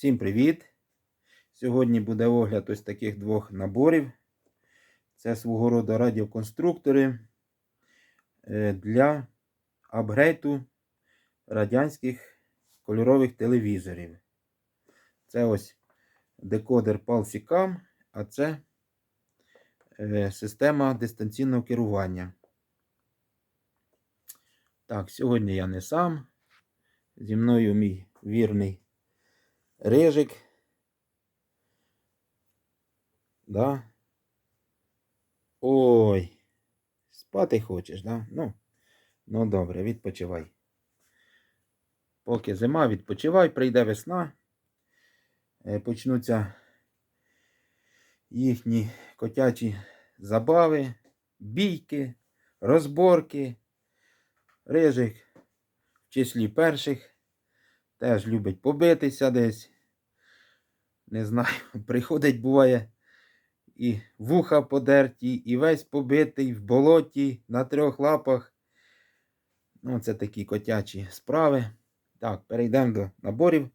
Всім привіт! Сьогодні буде огляд ось таких двох наборів. Це свого роду радіоконструктори е, для апгрейду радянських кольорових телевізорів. Це ось декодер Palsicam, а це е, система дистанційного керування. Так, сьогодні я не сам. Зі мною мій вірний рижик. Да? Ой, спати хочеш, да? Ну, ну добре, відпочивай. Поки зима, відпочивай, прийде весна. Е, Почнуться їхні котячі забави, бійки, розборки. Рижик в числі перших теж любить побитися десь. Не знаю, приходить, буває, і вуха подерті, і весь побитий в болоті на трьох лапах. Ну, це такі котячі справи. Так, перейдемо до наборів.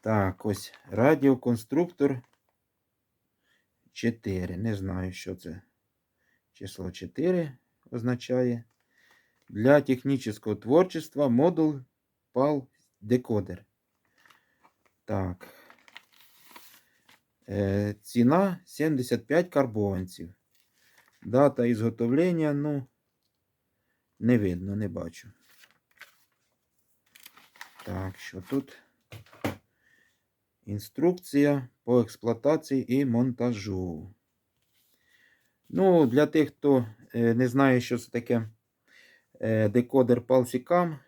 Так, ось радіоконструктор 4. Не знаю, що це число 4 означає. Для технического творчества модуль PAL декодер. Так. Е, ціна 75 карбованців. Дата ізготовлення, ну, не видно, не бачу. Так, що тут? Інструкція по експлуатації і монтажу. Ну, для тих, хто е, не знає, що це таке декодер Palsicam,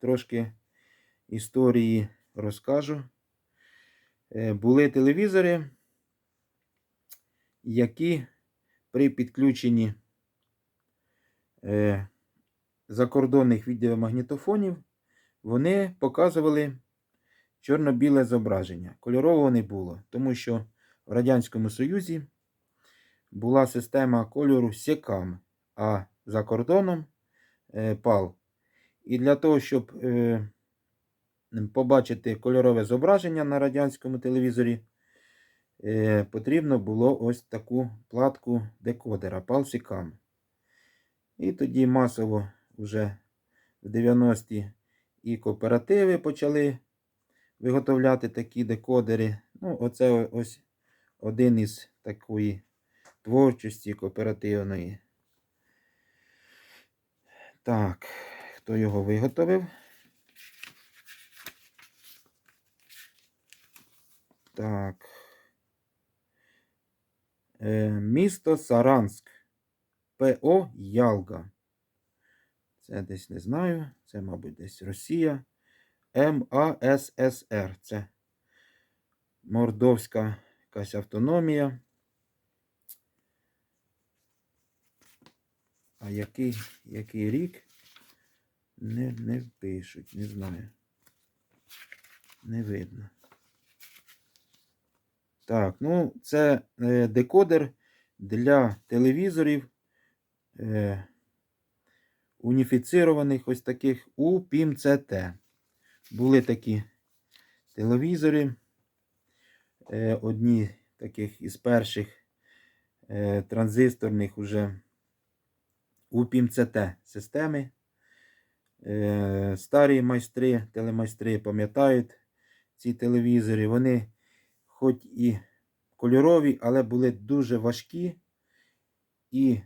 трошки історії розкажу. Е, Були телевізори, які при підключенні е, закордонних відеомагнітофонів вони показували чорно-біле зображення. Кольорового не було, тому що в Радянському Союзі була система кольору секам, а за кордоном е, пал. І для того, щоб е, побачити кольорове зображення на радянському телевізорі, е, потрібно було ось таку платку декодера палсикам. І тоді масово вже в 90-ті і кооперативи почали виготовляти такі декодери. Ну, оце ось один із такої творчості кооперативної. Так, хто його виготовив? Так. Е, місто Саранск. ПО Ялга. Це десь не знаю. Це, мабуть, десь Росія. МАССР. Це Мордовська якась автономія. А який який рік? Не не пишуть, не знаю. Не видно. Так, ну, це е, декодер для телевізорів е, уніфіцированих ось таких UPIM-CT. Були такі телевізори. Е, одні таких із перших е, транзисторних уже UPIM-CT системи. Е, старі майстри, телемайстри пам'ятають ці телевізори. Вони хоч і кольорові, але були дуже важкі і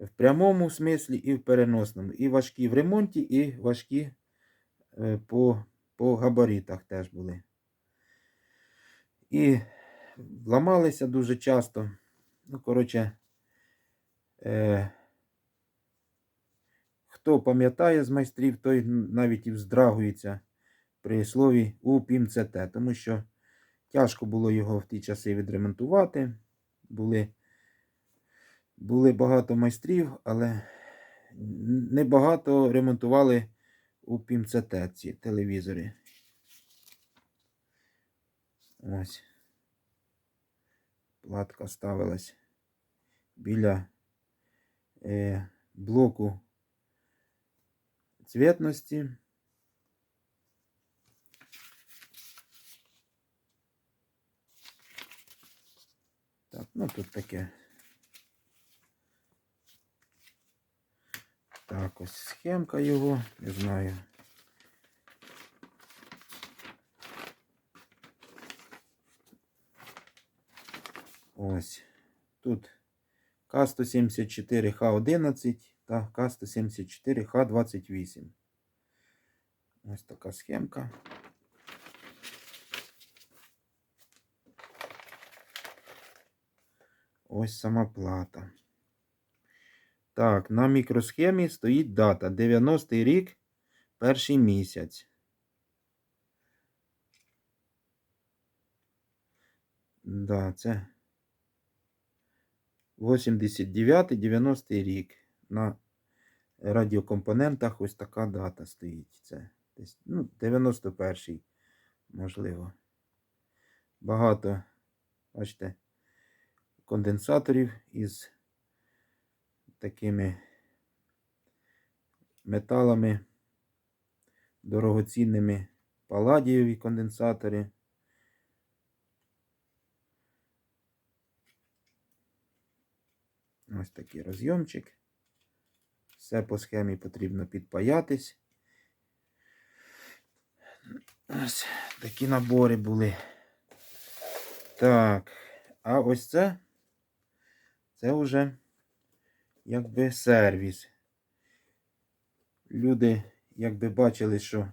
в прямому смислі, і в переносному. І важкі в ремонті, і важкі по, по габаритах теж були. І ламалися дуже часто. Ну, коротше, е, хто пам'ятає з майстрів, той навіть і вздрагується при слові УПІМЦТ, тому що тяжко було його в ті часи відремонтувати. Були були багато майстрів, але небагато ремонтували УПІМЦТ ці телевізори. Ось. Платка ставилась біля е, блоку цветности. Так, ну тут таке. Так, ось схемка его, не знаю. Ось. Тут К174Х11. Та К174Х28. Ось така схемка. Ось сама плата. Так, на мікросхемі стоїть дата 90-й рік, перший місяць. Да, це 89-90 рік. На радіокомпонентах ось така дата стоїть. Це десь, ну, 91-й, можливо. Багато, бачите, конденсаторів із такими металами, дорогоцінними паладієві конденсатори. Ось такий розйомчик. Все по схемі потрібно підпаятись. Ось такі набори були. Так, а ось це, це вже якби сервіс. Люди, якби бачили, що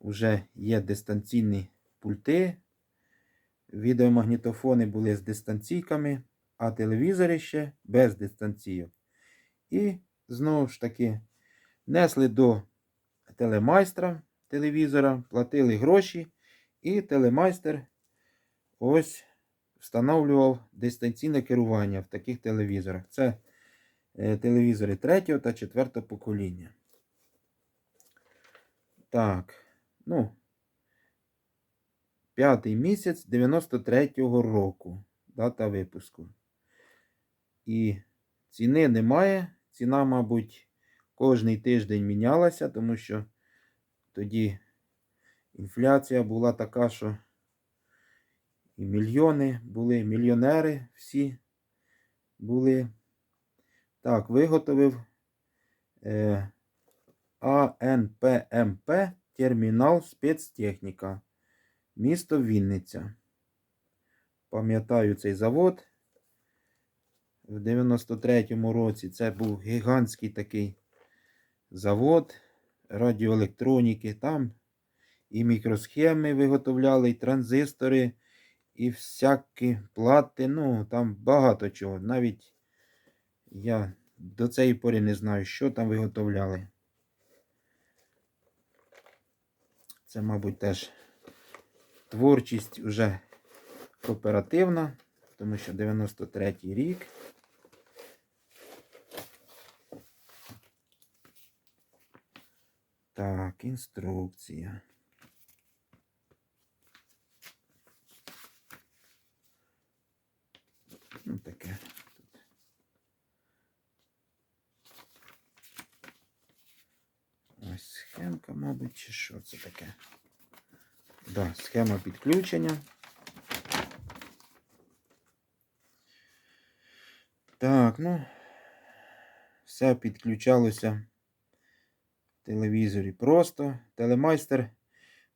вже є дистанційні пульти. Відеомагнітофони були з дистанційками, а телевізори ще без дистанційок. І знову ж таки несли до телемайстра телевізора, платили гроші, і телемайстер ось встановлював дистанційне керування в таких телевізорах. Це е, телевізори третього та четвертого покоління. Так, ну, п'ятий місяць 93-го року. Дата випуску. І ціни немає. Ціна, мабуть, кожний тиждень мінялася, тому що тоді інфляція була така, що і мільйони були, мільйонери всі були. Так, виготовив е, АНПМП термінал спецтехніка. Місто Вінниця. Пам'ятаю цей завод. В 93-му році це був гігантський такий завод радіоелектроніки. Там і мікросхеми виготовляли, і транзистори, і всякі плати. Ну, там багато чого. Навіть я до цієї пори не знаю, що там виготовляли. Це, мабуть, теж творчість вже кооперативна, тому що 93-й рік. Так, інструкція. Ну, таке. Ось схемка, мабуть, чи що це таке? Да, схема підключення. Так, ну, все підключалося телевізорі просто. Телемайстер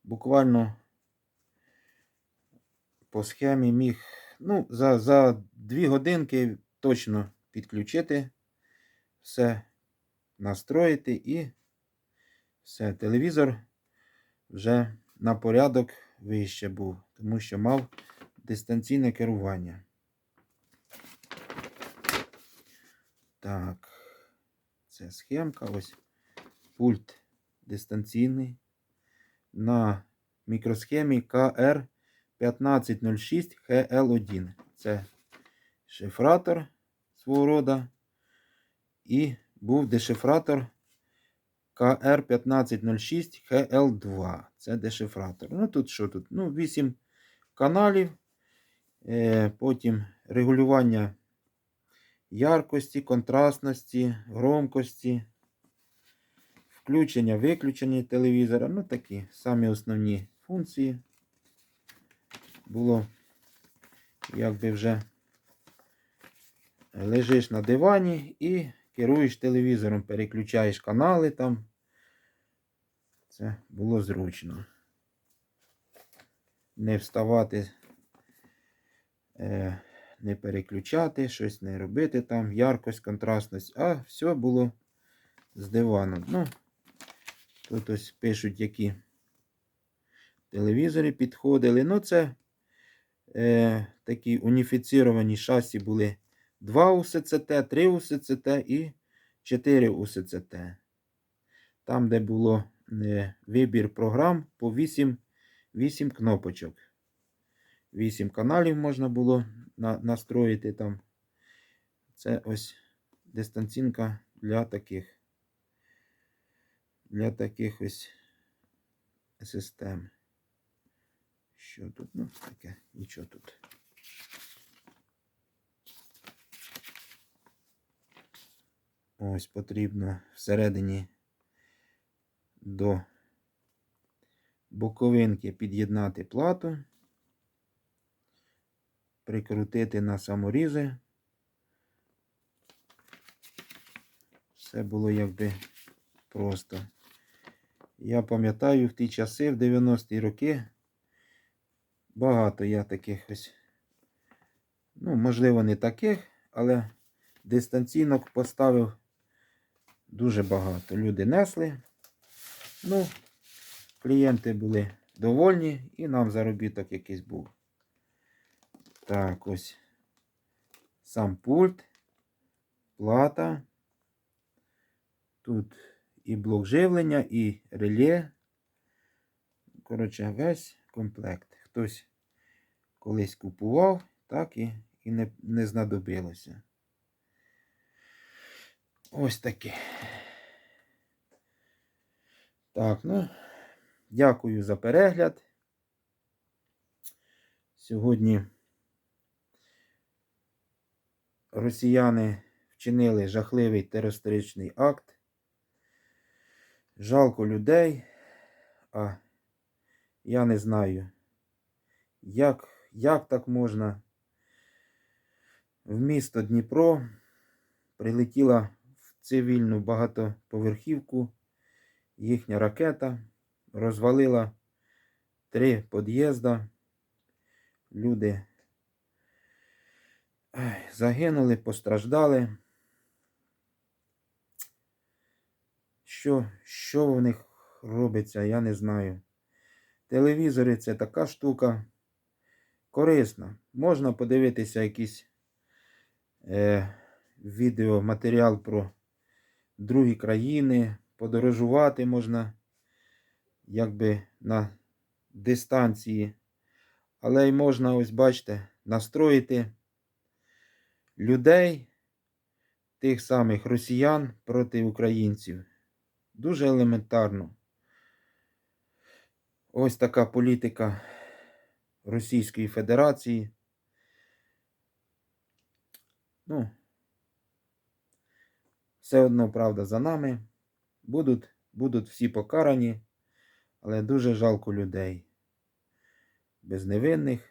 буквально по схемі міг ну, за, за 2 годинки точно підключити, все настроїти і все. Телевізор вже на порядок вище був, тому що мав дистанційне керування. Так, це схемка. Ось пульт дистанційний на мікросхемі КР 1506 HL1. Це шифратор свого рода. І був дешифратор КР 1506 HL2. Це дешифратор. Ну тут що тут? Ну, 8 каналів. Е, Потім регулювання яркості, контрастності, громкості, включення, виключення телевізора. Ну, такі самі основні функції. Було якби вже лежиш на дивані і керуєш телевізором, переключаєш канали там. Це було зручно. Не вставати, е, не переключати, щось не робити там, яркость, контрастність, а все було з дивану. Ну, тут ось пишуть, які телевізори підходили. Ну, це е, такі уніфіціровані шасі були 2 УСЦТ, 3 УСЦТ і 4 УСЦТ. Там, де було е, вибір програм по 8, 8 кнопочок. 8 каналів можна було на, настроїти там. Це ось дистанцінка для таких. Для таких ось систем. Що тут? Ну, таке, нічого тут. Ось потрібно всередині до боковинки під'єднати плату, прикрутити на саморізи. Все було якби просто. Я пам'ятаю в ті часи, в 90-ті роки, багато я таких ось, ну, можливо, не таких, але дистанційно поставив дуже багато. Люди несли. Ну, клієнти були довольні і нам заробіток якийсь був. Так, ось сам пульт, плата. Тут і блок живлення, і реле. Коротше, весь комплект. Хтось колись купував, так і, і не, не знадобилося. Ось таке. Так, ну, дякую за перегляд. Сьогодні росіяни вчинили жахливий терористичний акт. Жалко людей, а я не знаю, як, як так можна. В місто Дніпро прилетіла в цивільну багатоповерхівку їхня ракета, розвалила три під'їзда. Люди загинули, постраждали. Що, що в них робиться, я не знаю. Телевізори це така штука корисна. Можна подивитися якийсь е, відеоматеріал про другі країни, подорожувати можна якби на дистанції. Але й можна, ось бачите, настроїти людей, тих самих росіян проти українців. Дуже елементарно. Ось така політика Російської Федерації. Ну, все одно правда за нами. Будуть, будуть всі покарані, але дуже жалко людей. Безневинних.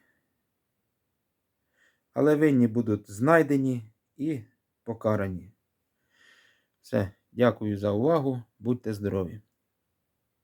Але винні будуть знайдені і покарані. Все, дякую за увагу. Будьте здорові!